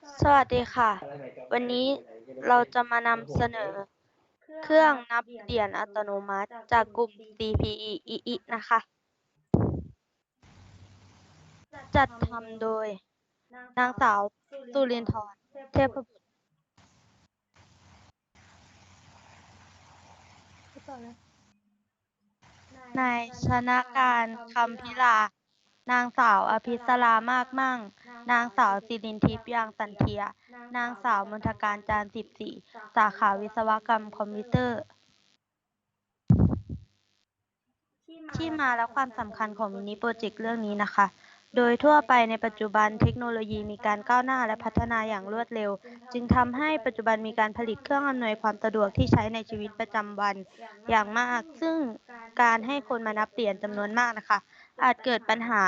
สวัสดีค่ะ วันนี้เราจะมานำเสนอ เครื่องนับเหรียญอัตโนมัติจากกลุ่ม CPE EE นะคะ จัดทำโดย นางสาวสุรินทร์เทพบุตรนายชนะการคำพิลา นางสาวอภิสรามากมั่ง นางสาวสิรินทิพย์ยางสันเทีย นางสาวมนทการจานสิบสี่ สาขาวิศวกรรมคอมพิวเตอร์ ที่มาและความสำคัญของมินิโปรเจกต์เรื่องนี้นะคะ โดยทั่วไปในปัจจุบันเทคโนโลยีมีการก้าวหน้าและพัฒนาอย่างรวดเร็ว จึงทำให้ปัจจุบันมีการผลิตเครื่องอำนวยความสะดวกที่ใช้ในชีวิตประจำวันอย่างมาก ซึ่งการให้คนมานับเหรียญจำนวนมากนะคะ อาจเกิดปัญหา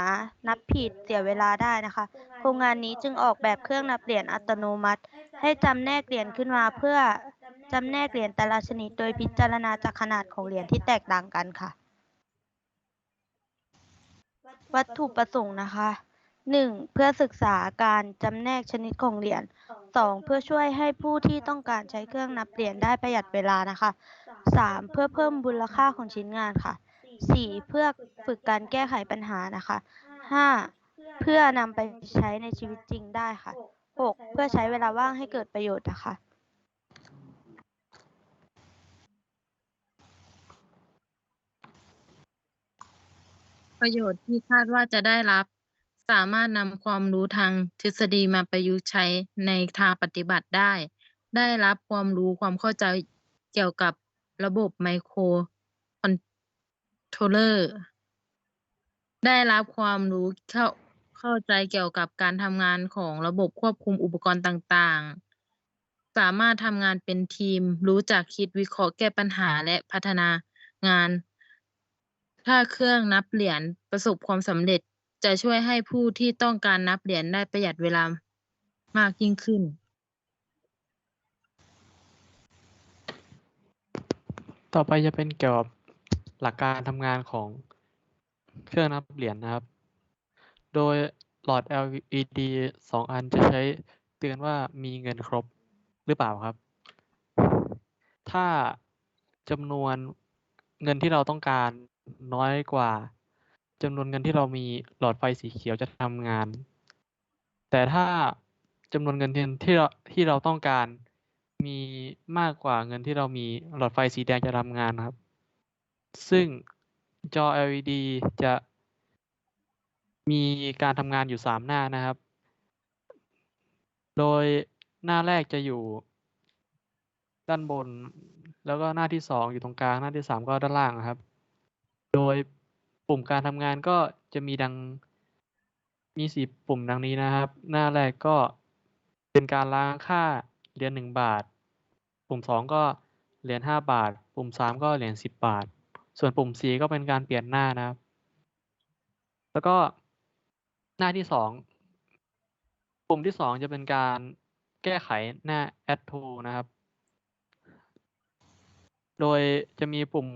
นับผิดเสียเวลาได้นะคะ โครงงานนี้จึงออกแบบเครื่องนับเหรียญอัตโนมัติ ให้จำแนกเหรียญขึ้นมาเพื่อจำแนกเหรียญแต่ละชนิด โดยพิจารณาจากขนาดของเหรียญที่แตกต่างกันค่ะ วัตถุประสงค์นะคะ 1. เพื่อศึกษาการจำแนกชนิดของเหรียญ 2. เพื่อช่วยให้ผู้ที่ต้องการใช้เครื่องนับเหรียญได้ประหยัดเวลานะคะ 3. เพื่อเพิ่มมูลค่าของชิ้นงานค่ะ 4. เพื่อฝึกการแก้ไขปัญหานะคะ 5. เพื่อนำไปใช้ในชีวิตจริงได้ค่ะ 6. เพื่อใช้เวลาว่างให้เกิดประโยชน์นะคะ ประโยชน์ที่คาดว่าจะได้รับ สามารถนำความรู้ทางทฤษฎีมาประยุกต์ใช้ในทางปฏิบัติได้ ได้รับความรู้ความเข้าใจเกี่ยวกับระบบไมโครคอนโทรเลอร์ได้รับความรู้เข้าเข้าใจเกี่ยวกับการทำงานของระบบควบคุมอุปกรณ์ต่างๆ สามารถทำงานเป็นทีม รู้จักคิดวิเคราะห์แก้ปัญหาและพัฒนางาน ถ้าเครื่องนับเหรียญประสบความสำเร็จจะช่วยให้ผู้ที่ต้องการนับเหรียญได้ประหยัดเวลามากยิ่งขึ้น ต่อไปจะเป็นเกี่ยวกับหลักการทำงานของเครื่องนับเหรียญนะครับ โดยหลอด LED สองอันจะใช้เตือนว่ามีเงินครบหรือเปล่าครับ ถ้าจำนวนเงินที่เราต้องการ น้อยกว่าจำนวนเงินที่เรามีหลอดไฟสีเขียวจะทำงาน แต่ถ้าจำนวนเงินที่เราที่เราต้องการมีมากกว่าเงินที่เรามีหลอดไฟสีแดงจะทำงานครับ ซึ่งจอ LED จะมีการทำงานอยู่สามหน้านะครับ โดยหน้าแรกจะอยู่ด้านบน แล้วก็หน้าที่สองอยู่ตรงกลาง หน้าที่สามก็ด้านล่างครับ โดยปุ่มการทำงานก็จะมีดังมีสี่ปุ่มดังนี้นะครับ หน้าแรกก็เป็นการล้างค่าเหรียญหนึ่งบาท ปุ่มสองก็เหรียญห้าบาท ปุ่มสามก็เหรียญสิบบาท ส่วนปุ่มสี่ก็เป็นการเปลี่ยนหน้านะครับ แล้วก็หน้าที่สองปุ่มที่สองจะเป็นการแก้ไขหน้า add to นะครับ โดยจะมีปุ่ม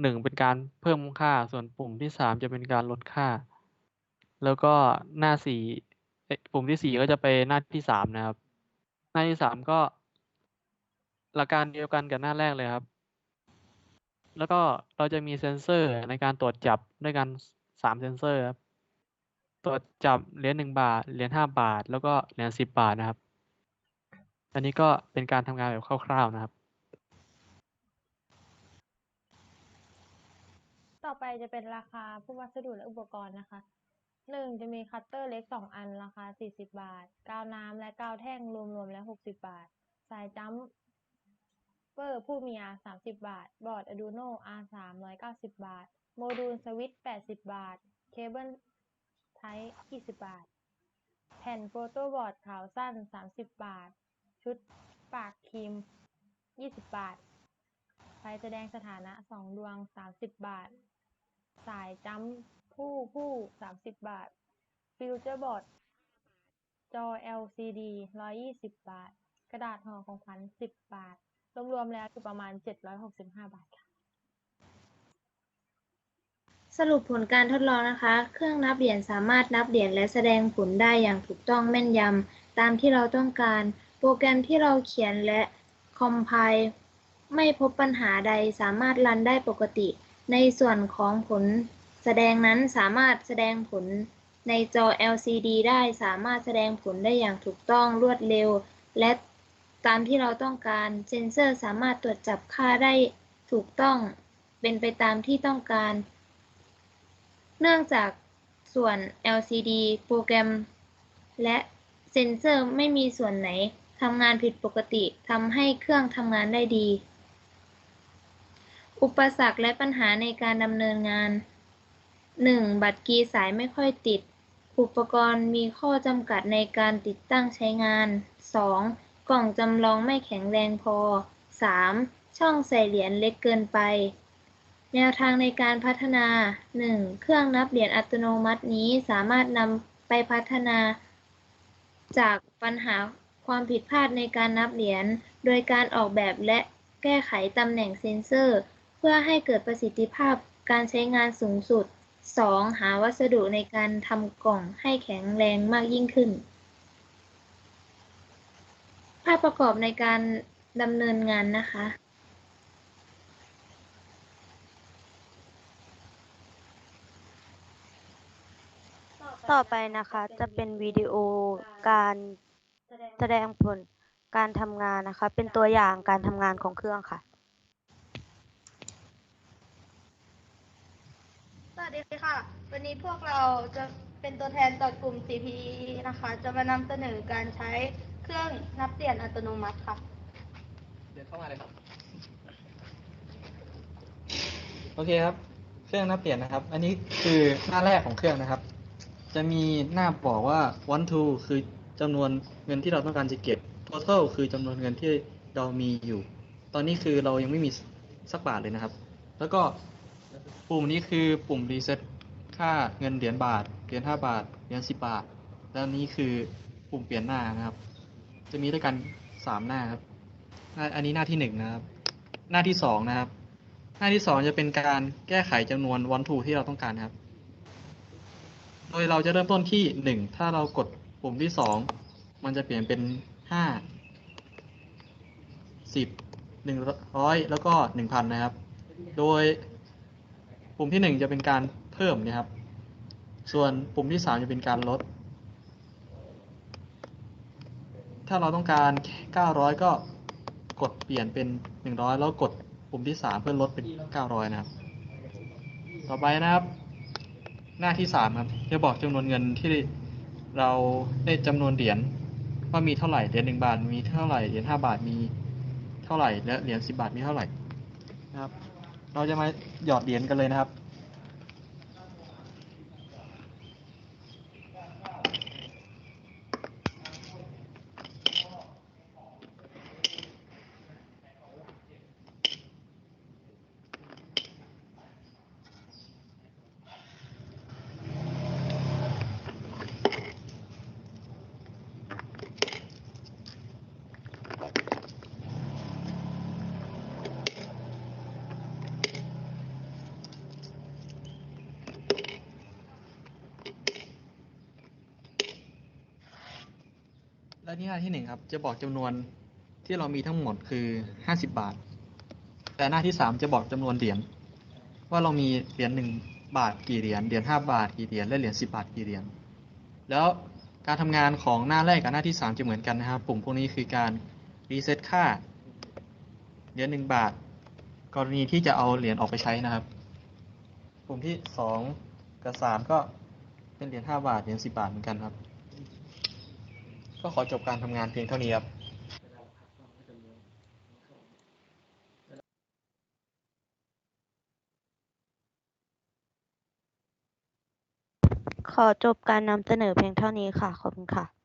หนึ่งเป็นการเพิ่มค่า ส่วนปุ่มที่สามจะเป็นการลดค่า แล้วก็หน้าสี่ปุ่มที่สี่ก็จะไปหน้าที่สามนะครับ หน้าที่สามก็หลักการเดียวกันกับหน้าแรกเลยครับ แล้วก็เราจะมีเซนเซอร์ในการตรวจจับด้วยกันสามเซนเซอร์ครับ ตรวจจับเหรียญหนึ่งบาท เหรียญห้าบาท แล้วก็เหรียญสิบบาทนะครับ อันนี้ก็เป็นการทำงานแบบคร่าวๆนะครับ ต่อไปจะเป็นราคาผู้วัสดุและอุปกรณ์นะคะหนึ่งจะมีคัตเตอร์เล็กสองอันราคาสี่สิบบาท กาวน้ำและกาวแท่งรวมๆแล้วหกสิบบาท สายจัมเปอร์ผู้มี R สามสิบบาท บอร์ด Arduino R สามร้อยเก้าสิบบาท โมดูลสวิตช์แปดสิบบาท เคเบิลไทป์ยี่สิบบาท แผ่นโฟโต้บอร์ดขาวสั้นสามสิบบาท ชุดปากครีมยี่สิบบาทไฟแสดงสถานะสองดวงสามสิบบาท สายจัมผู้ผู้สามสิบบาท ฟิวเจอร์บอร์ด จอ LCD ร้อยยี่สิบบาท กระดาษห่อของขวัญสิบบาท รวมๆแล้วอยู่ประมาณเจ็ดร้อยหกสิบห้าบาทค่ะ สรุปผลการทดลองนะคะ เครื่องนับเหรียญสามารถนับเหรียญและแสดงผลได้อย่างถูกต้องแม่นยำตามที่เราต้องการ โปรแกรมที่เราเขียนและคอมไพล์ไม่พบปัญหาใดสามารถรันได้ปกติ ในส่วนของผลแสดงนั้นสามารถแสดงผลในจอ LCD ได้สามารถแสดงผลได้อย่างถูกต้องรวดเร็ว และตามที่เราต้องการเซนเซอร์สามารถตรวจจับค่าได้ถูกต้อง เป็นไปตามที่ต้องการ เนื่องจากส่วน LCD โปรแกรม และเซนเซอร์ไม่มีส่วนไหนทำงานผิดปกติทำให้เครื่องทำงานได้ดี อุปสรรคและปัญหาในการดำเนินงาน 1. บัตรกีสายไม่ค่อยติด อุปกรณ์มีข้อจำกัดในการติดตั้งใช้งาน 2. กล่องจำลองไม่แข็งแรงพอ 3. ช่องใส่เหรียญเล็กเกินไป แนวทางในการพัฒนา 1. เครื่องนับเหรียญอัตโนมัตินี้สามารถนำไปพัฒนา จากปัญหาความผิดพลาดในการนับเหรียญ โดยการออกแบบและแก้ไขตำแหน่งเซ็นเซอร์ เพื่อให้เกิดประสิทธิภาพการใช้งานสูงสุด 2. หาวัสดุในการทำกล่องให้แข็งแรงมากยิ่งขึ้น ภาพประกอบในการดำเนินงานนะคะ ต่อไปนะคะจะเป็นวิดีโอการแสดงผลการทำงานนะคะ เป็นตัวอย่างการทำงานของเครื่องค่ะ วัสดีค่ะ วันนี้พวกเราจะเป็นตัวแทนจากกลุ่ม CPE นะคะ จะมานำเสนอการใช้เครื่องนับเหรียญอัตโนมัติค่ะ เดินเข้ามาเลยครับ โอเคครับ เครื่องนับเหรียญนะครับ อันนี้คือหน้าแรกของเครื่องนะครับ จะมีหน้าบอกว่า one two คือจำนวนเงินที่เราต้องการจะเก็บ total คือจำนวนเงินที่เรามีอยู่ ตอนนี้คือเรายังไม่มีสักบาทเลยนะครับ แล้วก็ ปุ่มนี้คือปุ่ม reset ค่าเงินเหรียญบาท เหรียญห้าบาท เหรียญสิบบาท แล้วนี้คือปุ่มเปลี่ยนหน้านะครับ จะมีด้วยกันสามหน้าครับ อันนี้หน้าที่หนึ่งนะครับ หน้าที่สองนะครับ หน้าที่สองจะเป็นการแก้ไขจำนวนวันทูที่เราต้องการครับ โดยเราจะเริ่มต้นที่หนึ่งถ้าเรากดปุ่มที่สองมันจะเปลี่ยนเป็นห้าสิบหนึ่งร้อยแล้วก็หนึ่งพันนะครับ โดย ปุ่มที่หนึ่งจะเป็นการเพิ่มนะครับ ส่วนปุ่มที่สามจะเป็นการลด ถ้าเราต้องการ 900 ก็กดเปลี่ยนเป็น 100 แล้วกดปุ่มที่ 3 เพื่อลดเป็น 900 นะครับ ต่อไปนะครับ หน้าที่ 3 ครับ จะบอกจำนวนเงินที่เราได้จำนวนเหรียญว่ามีเท่าไหร่ เหรียญ1บาทมีเท่าไหร่ เหรียญ5บาทมีเท่าไหร่ และเหรียญ10บาทมีเท่าไหร่นะครับ เราจะมาหยอดเหรียญกันเลยนะครับ และที่หน้าที่หนึ่งครับ จะบอกจำนวนที่เรามีทั้งหมดคือห้าสิบบาท แต่หน้าที่สามจะบอกจำนวนเหรียญว่าเรามีเหรียญหนึ่งบาทกี่เหรียญเหรียญห้าบาทกี่เหรียญและเหรียญสิบบาทกี่เหรียญแล้วการทำงานของหน้าแรกกับหน้าที่สามจะเหมือนกันนะครับปุ่มพวกนี้คือการรีเซ็ตค่าเหรียญหนึ่งบาท กรณีที่จะเอาเหรียญออกไปใช้นะครับ ปุ่มที่สองกับสามก็เป็นเหรียญห้าบาทเหรียญสิบบาทเหมือนกันครับ ก็ขอจบการทำงานเพียงเท่านี้ครับขอจบการนำเสนอเพียงเท่านี้ค่ะ ขอบคุณค่ะ